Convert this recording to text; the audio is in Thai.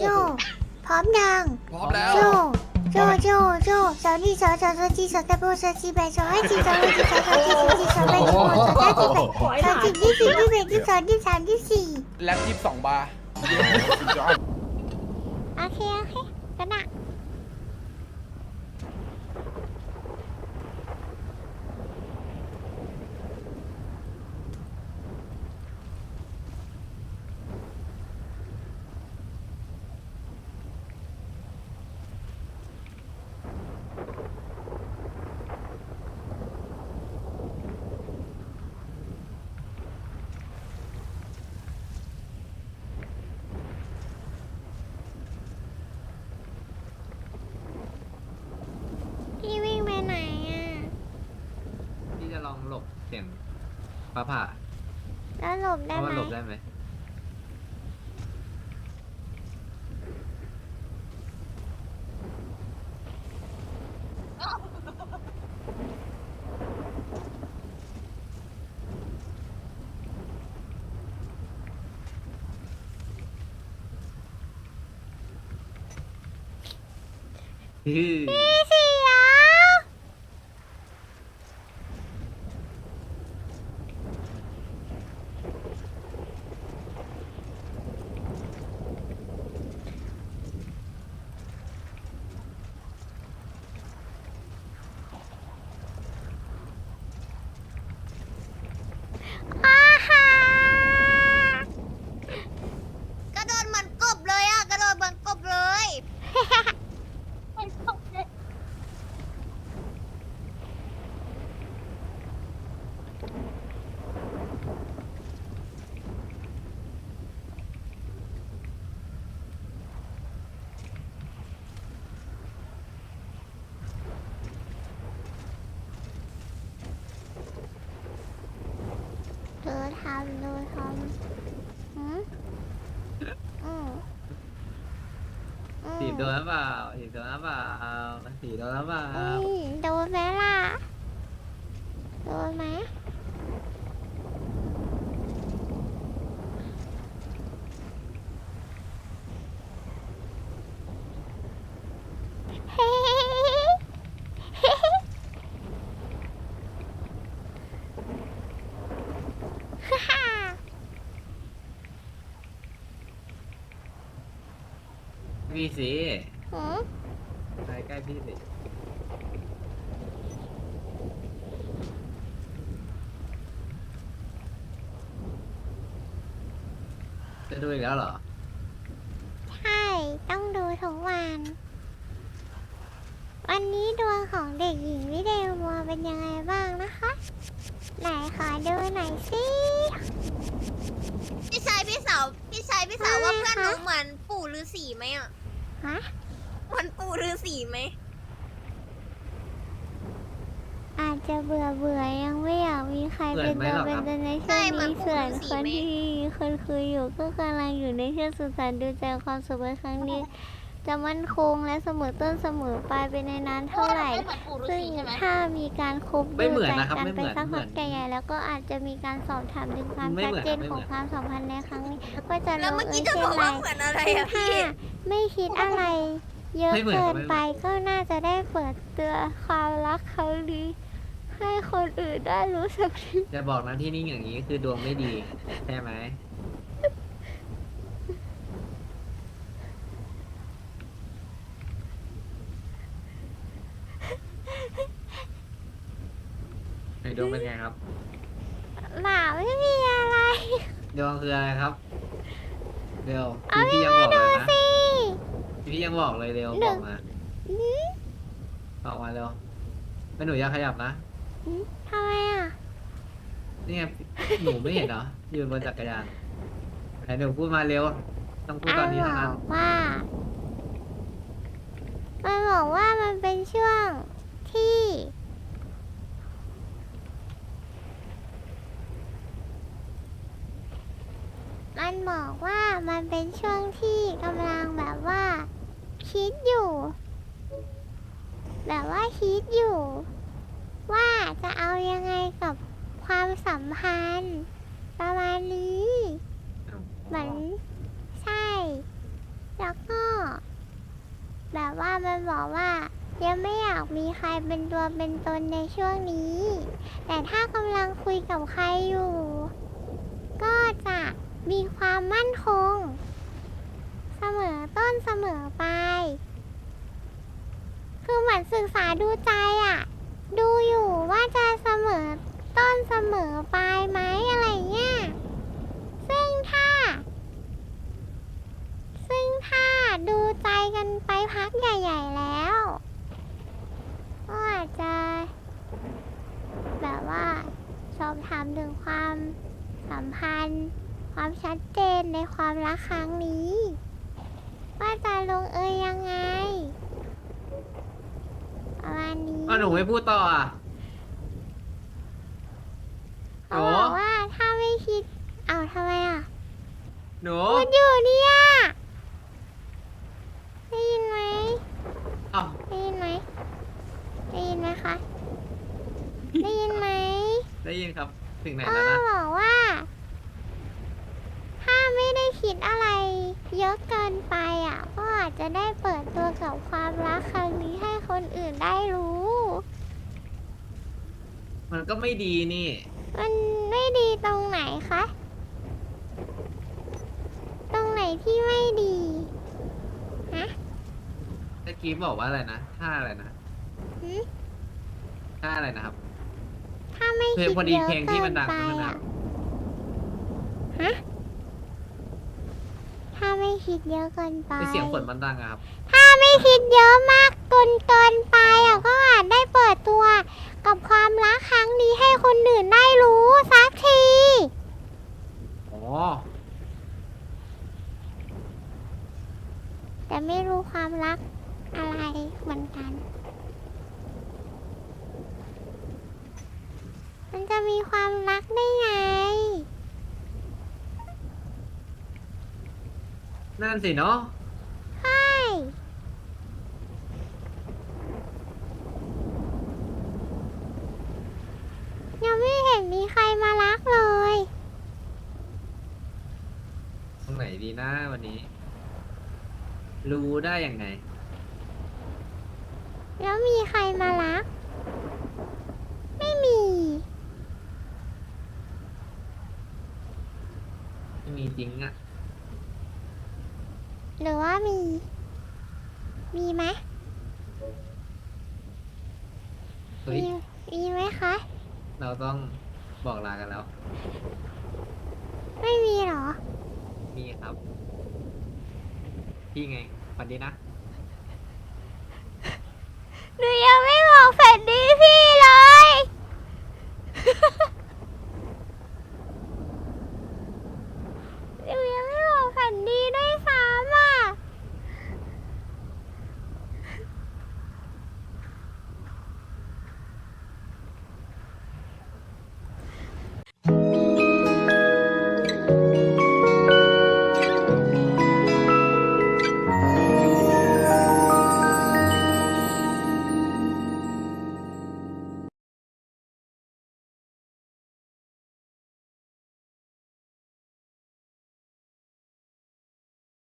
โจ พร้อมยัง พร้อมแล้ว โจ โจ โจ โจสาวนี่สาวสาวสาวจีสาวตะโบสาวจีแบสาวให้จีสาวให้จีสาวสาวจีสาวจีสาวแบสาวสาวจีแบสาวจีที่สี่ที่แบที่สองที่สามที่สี่แล็บยี่สิบสองบาร์โอเคโอเคกันนะ พี่วิ่งไปไหนอะ ที่จะลองหลบ เสียงฟ้าผ่าแล้วหลบเพได้ราะไหมว่าหลบได้ไหมฮือพี่เสียว อาหากระโดดเหมือนกบเลยอะ กระโดดเหมือนกบเลย เธ อนโดยทำหืมอืมอืมถีโดนหรือเปล่าสีโดนหรือเปล่าสีโดนหรือเปล่าอืมโดนไหมล่ะ โดนไหมเฮ้เฮ้ฮ่าฮ่า พี่สิหืมไปใกล้พี่สิจะดูอีกแล้วเหรอ ใช่ ต้องดูทุกวัน วันนี้ดวงของเด็กหญิงวิเดลมัวเป็นยังไงบ้างนะคะ ไหนขอดูหน่อยสิ พี่ชายพี่สาวพี่ชายพี่สาวว่าว่าไงเพื่อนหนูคะเหมือนปู่ฤาษีไหมอะ ฮะเหมือนปู่ฤาษีไหม อาจจะเบื่อเบื่อๆยังไม่อยากมีใครเหมืเป็อนนไหมตัวหรอเป็นครับตนในช่วงนี้ส่วนคนที่คนคุยอยู่ก็กำลังอยู่ในช่วงสุดสันต์ดูใจความสุขในครั้งนี้ จะมั่นคงและเสมอต้นเสมอปลายไปในนานเท่าไหร่เหมือนปู่ฤาซึ่งษีใช่ไหมถ้ามีการคบไม่ดูเหมือนใจนะครับกันไม่เหไปมือนสักเหมืพัอกนใหญ่ๆแล้วก็อาจจะมีการสอบถามถึงความไม่ชัดเหมือนเจนไม่ขเหมืองอนความสัมพันธ์ในครั้งนี้ก็จะลแล้วงเมื่อเอกี้ยจะเช่บนอกไรว่าเหมือนอะไรซึ่งอะถ้าพี่ไม่คิดอะไร เยอะไม่เหมือนเกินไม่เหมือนไปก็น่าจะได้เปิดตัวความรักครั้งนี้ให้คนอื่นได้รู้สักทีจะบอกนะที่นิ่งอย่างนี้คือดวงไม่ดีใช่ไหม ในดวงเป็นไงครับ หมาไม่มีอะไร ดวงคืออะไรครับ เร็วเอาพี่ไม่ยังบอกมาเลยดูนะสิ พี่ยังบอกเลยเร็วหนึ่บองกมาอืมบอกมาเร็วไม่หนูอยากขยับนะ อืมทำไมอะ นี่ไงหนูไม่เห็นเหรอ ยืนบนจักรยานไหนหนูพูดมาเร็ว ต้องพูดตอนนี้บเท่านั้อนกว่า มันบอกว่ามันเป็นช่วงที่ มันบอกว่ามันเป็นช่วงที่กำลังแบบว่า คิดอยู่ แบบว่าคิดอยู่ ว่าจะเอายังไงกับความสัมพันธ์ ประมาณนี้เหมือนใช่ แล้วก็ แบบว่ามันบอกว่ายังไม่อยากมีใครเป็นตัวเป็นตนในช่วงนี้ แต่ถ้ากำลังคุยกับใครอยู่ มีความมั่นคง เสมอต้นเสมอไป คือเหมือนศึกษาดูใจอะดูอยู่ว่าจะเสมอต้นเสมอปลายไหมอะไรเงี้ย ซึ่งถ้า ซึ่งถ้าดูใจกันไปพักใหญ่ๆแล้วก็อาจจะแบบว่าสอบถามถึงความสัมพันธ์ ความชัดเจนในความรักครั้งนี้ ว่าจะลงเอยยังไงประมาณนี้ก็หนูไม่พูดต่ออะ เขาบอกว่าถ้าไม่คิดเอาวทำไมอะหนู พูดอยู่เนี่ยได้ยินไหมเอ้าได้ยินไหมได้ยินไหมคะได้ยินไหม ได้ยินครับ ถึงไหนก็แล้วนะ บอกว่าถ้าไม่ได้ คิดอะไรเยอะเกินไปอะ ก็อาจจะได้เปิดตัวกับความรักครั้งนี้ให้คนอื่นได้รู้ มันก็ไม่ดีนี่ มันไม่ดีตรงไหนคะ ตรงไหนที่ไม่ดี ฮะตะกี้บอกว่าอะไรนะท่าอะไรนะหึท่าอะไรนะครับ ถ้าไม่เพลคิงดพอดีเยอะเพลงที่เกิมันนดังไปนั่นน่ะอะ ฮะ ถ้าไม่คิดเยอะเกินไปเป็นเสียงฝนมันดังอะครับ ถ้าไม่คิดเยอะมากเกินเกินไปอะก็อาจได้เปิดตัว กับความรักครั้งนี้ให้คนอื่นได้รู้สักที อ๋อ แต่ไม่รู้ความรักอะไรเหมือนกัน มันจะมีความรักได้ไง นั่นสิเนาะใช่ยังไม่เห็นมีใครมารักเลย ตรงไหนดีนะวันนี้ รู้ได้ยังไง แล้วมีใครมารัก ไม่มี ไม่มีจริงอะ หรือว่ามี มีไหมเฮ้ย มีมีไหมคะ เราต้องบอกลากันแล้ว ไม่มีเหรอ มีครับ พี่ไงวันดีนะ หนูยังไม่บอกแผ่นดิน